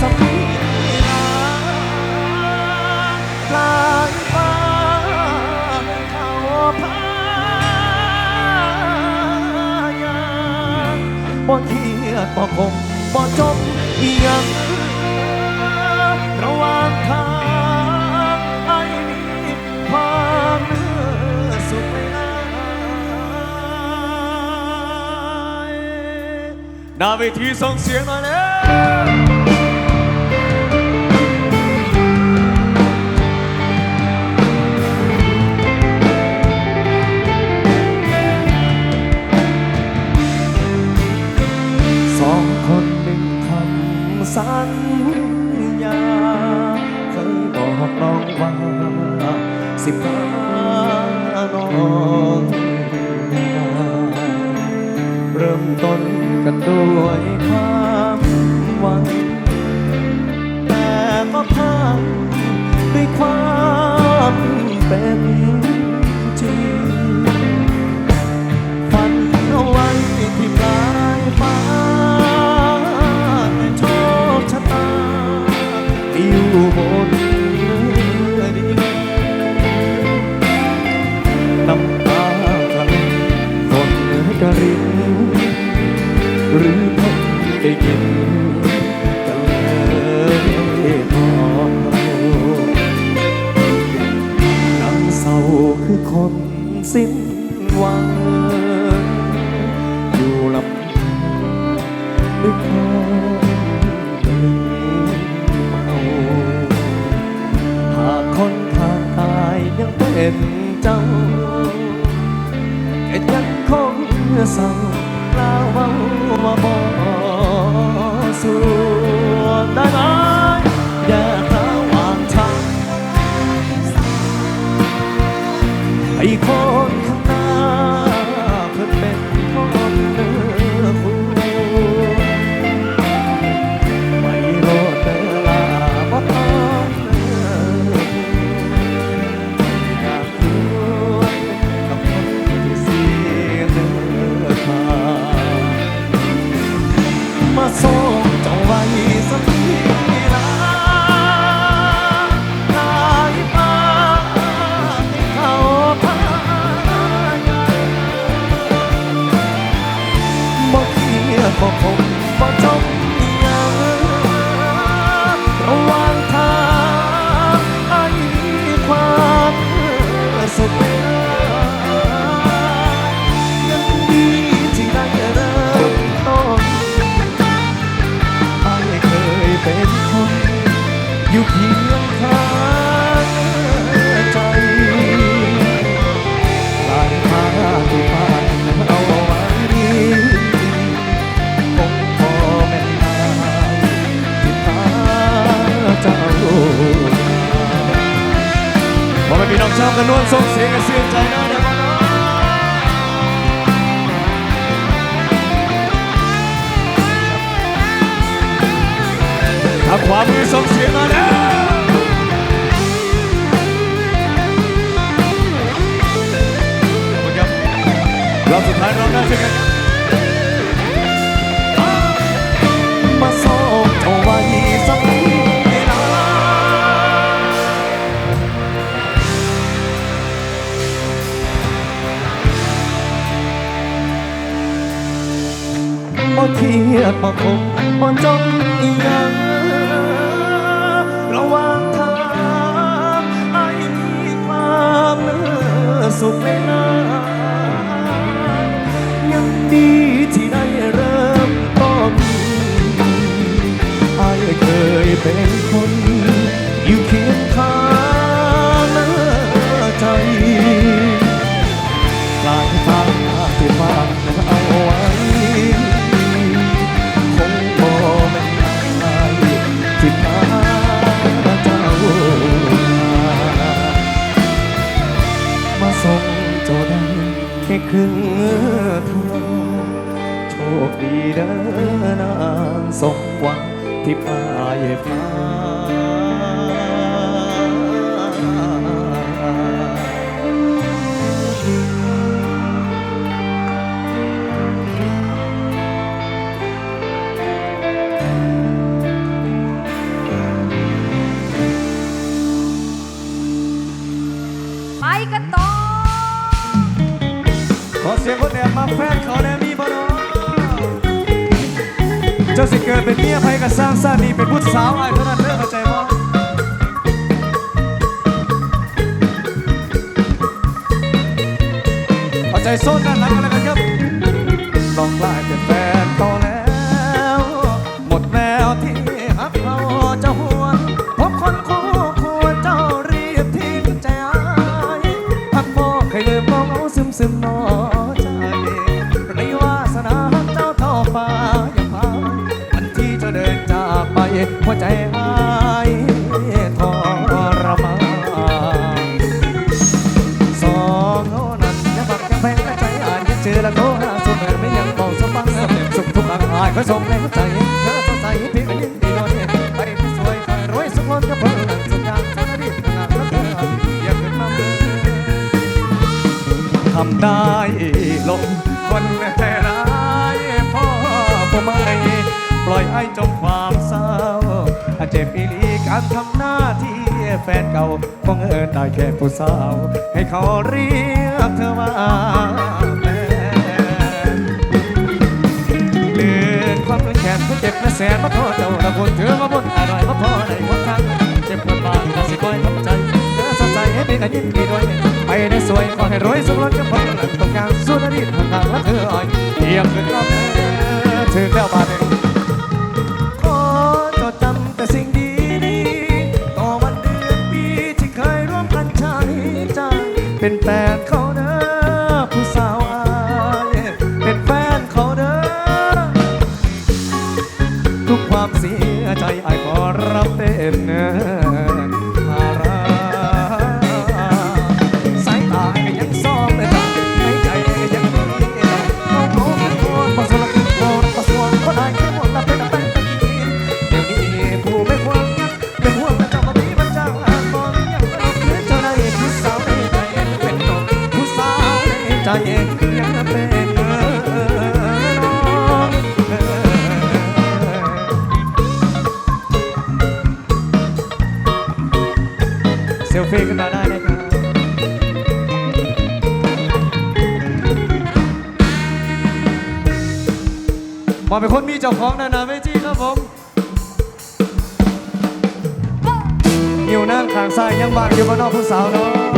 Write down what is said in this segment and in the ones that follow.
สมีลาลายฟ้าเขาพายางบ่เครียดบ่คมบ่จมอีหยังระหว่างทางไอ้มีความสุขไม่นานหน้าเวทีส่งเสียงหน่อยแล้ว เป็นเจ้าก็ยังคงเศร้าลาเว่าว่าบ่ ม กันนวลส่งเสียงกันเสียงใจนะเดี๋ยวมาเนาะทางขวามือส่งเสียงมาแล้วรอบสุดท้ายรอบหน้าเช่นกัน บ่คงบ่จมอีหยังระหว่างทางไอ้มีความเนื้อสุขไม่นานยังดีที่ได้เริ่มต้นไอ้เคยเป็นคน เด้นางสมหวังที่ป้ายฟ้าไปกันต่อขอเสียงคนแอบมาแฟนเขาแน่ จ้าสิเกิดเป็นเมียไพ่กับสร้างสร้างนี่เป็นผู้สาวอายเท่านั้นเด้อเข้าใจบ่เอาใจโซนนั่นหลังกันเลยครับลองไล่ ไอ้จมความเศร้าเจ็บอีลีการทำหน้าที่แฟนเก่าคงเอินได้แค่ผู้สาว ให้เขาเรียกเธอว่ามเลือความรุนแรงเจ็บและแสนมาโทษเจ้าระบนเชื่อมาบนอร่อยมาพอในวันทังเจ็บปวดบางแต่สิบอยทำใจเธอสดใสให้เป็นกันยิ่งดีด้วยไปได้สวยขอให้รวยสุขล้นกับพลังตรงการสู้นาดีทางทางและเธออ่อยเยี่ยมเกินก็เธอเล้าบาดเอง เป็นแฟนขอ อเป็นคนมีเจ้าของนานาเมจิครับผมนิ้วนั่งขางซ้ายยังบานอยู่บนนอกผู้สาวเนาะ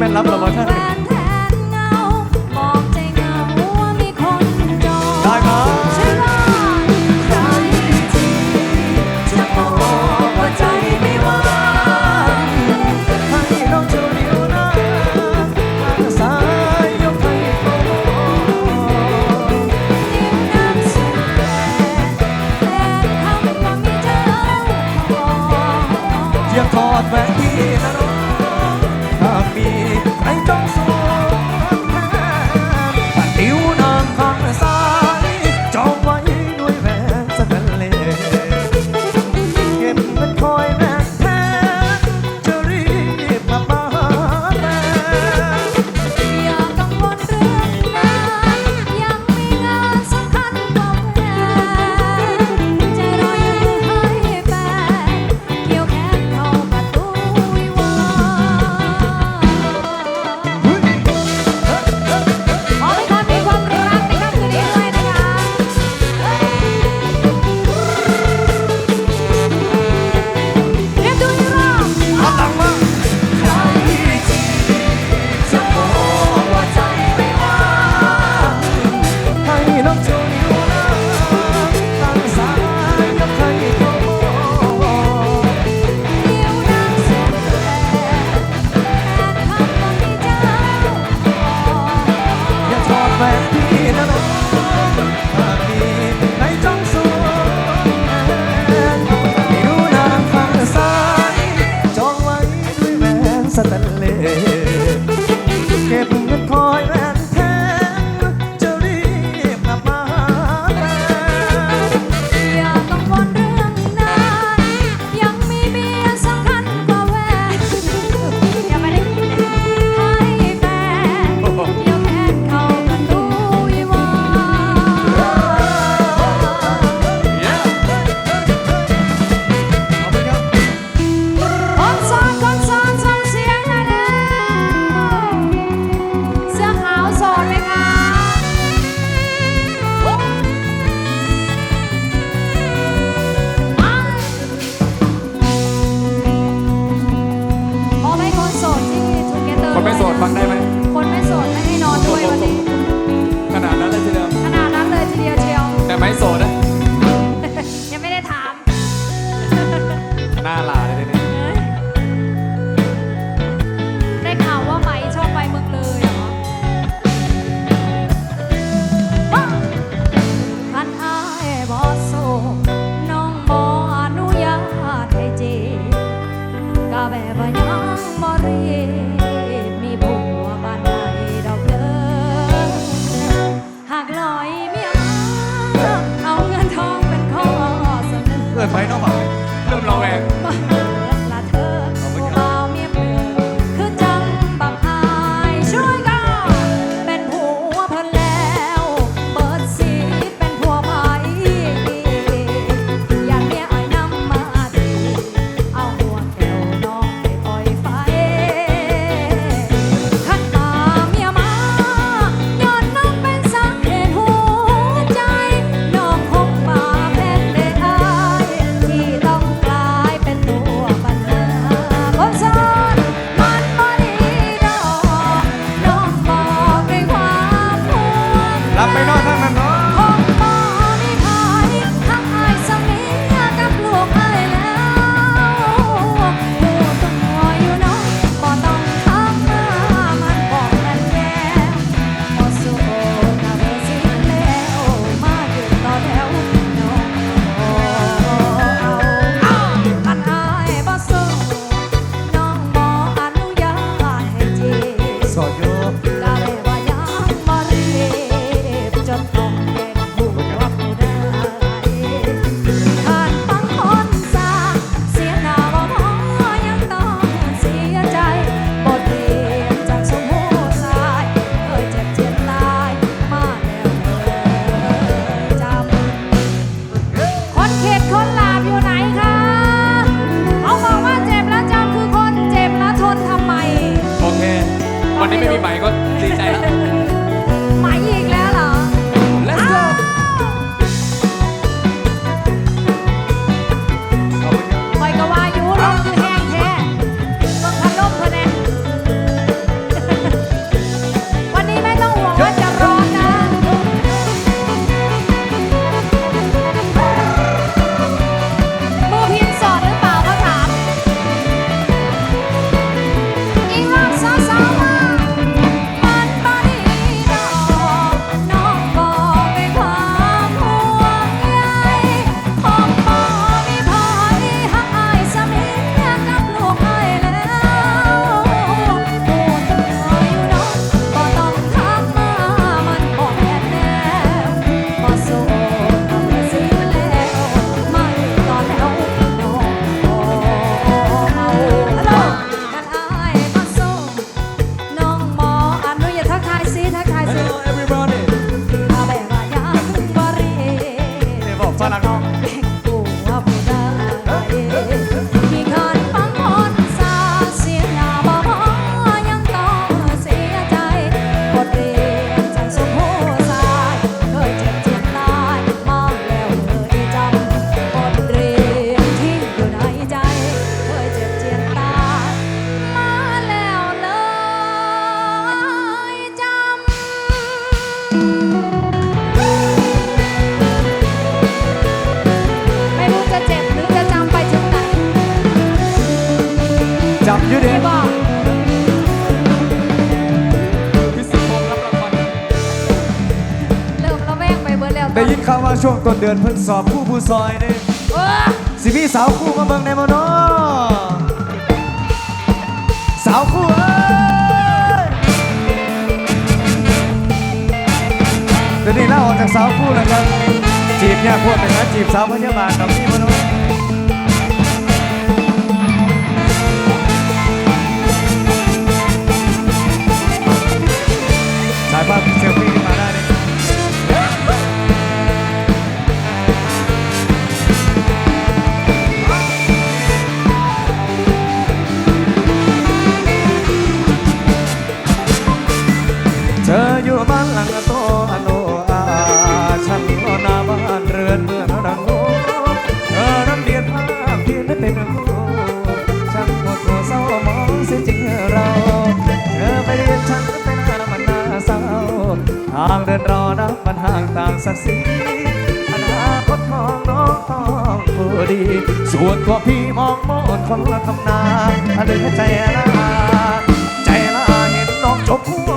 แม่นรับโปรามชั่น เสนอ ช่วงต้นเดือนเพิ่นสอบคู่ผู้ซอยเนี่ยเออสิมีสาวคู่มาเบิ่งในบ่เนาะสาวคู่เอ้ยเดี๋ยวนี้ลาออกจากสาวคู่แล้วครับจีบเนี่ยพวกเป็นนะจีบสาวพยาบาลกับพี่มนุษย์สายภาพเซล ดินรอนับมันห่างต่างศักดิ์ศรีอนาคตของน้องต้องผู้ดี ส่วนตัวพี่มองมดคนละทำนานเดือใจละใจละเห็นน้องจบหั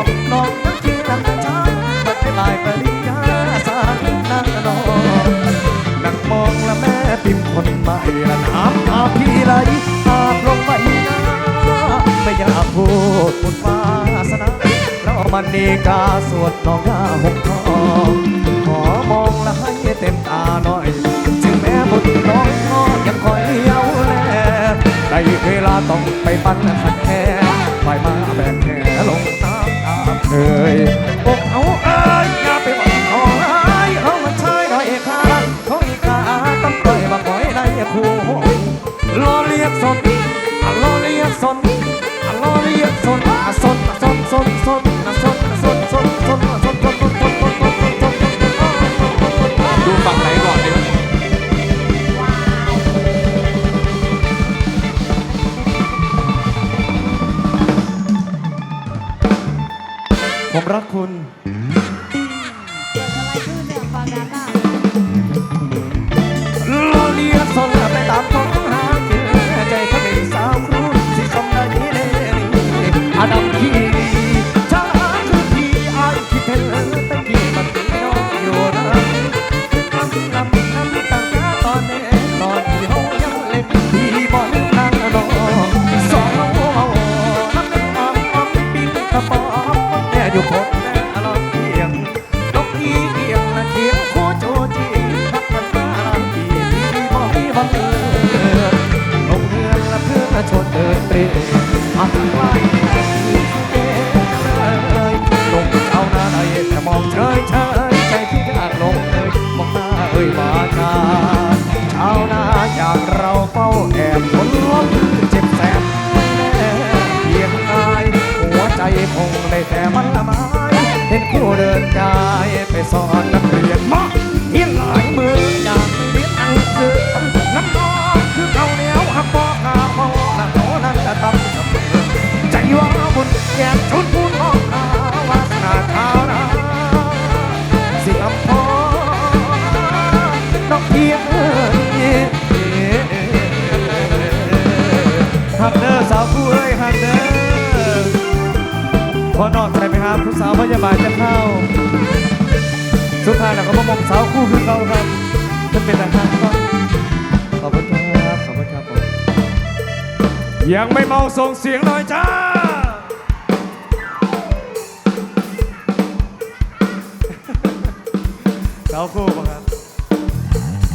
น้ำท่วมน้องยังที่นั่งใจบัดไปลายปริยาสารนั่งนอนนั่งมองละแม่พิมคนใหม่ละน้ำตาพี่ไหลอาบลงไปนะไม่อยากพูดบุญวาสนาเรามันดีกาสวดน้องยาหกทองขอมองละให้เต็มตาหน่อยจึงแม้บุญน้องน้องยังคอยเลี้ยวแลได้เวลาต้องไปปั้นขันแค่ไปมาแบกแค่ลงตา เคยอกเอาเอ้ยอย่าไปหวังเอาเอ้ยเขามันชายหน่อยค่ะเขาอีกาต้องปล่อยมางไว้ในคู่รอเรียกสนอะรอเรียกสนอะรอเรียกสนสนสนสนสนสน คุณ คนล้มเจ็บแสบไม่แน่เพียงกายหัวใจคงได้แต่มันละไม้เห็นคู่เดินกายไปสอนนักเรียนมอเฮียนหลายมืออยากเรียนอังสือน้ำนองคือเขาเหนียวหักบอกาพอละโนนั้นจะต้องใจว่าบุญแก่ชนผู้ พอนอกใจไปหาผู้สาวพยาบาลจะเข้า สุดท้ายเราก็มามองสาวคู่คือเขาครับจะเป็นทหารครับขอบคุณครับขอบคุณครับผมยังไม่เมาส่งเสียงหน่อยจ้าสาวคู่ป่ะครับ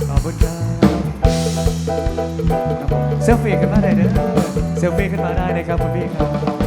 ขอบคุณครับเซลฟี่ขึ้นมาได้เด้อเซลฟี่ขึ้นมาได้นะครับคุณพี่ครับ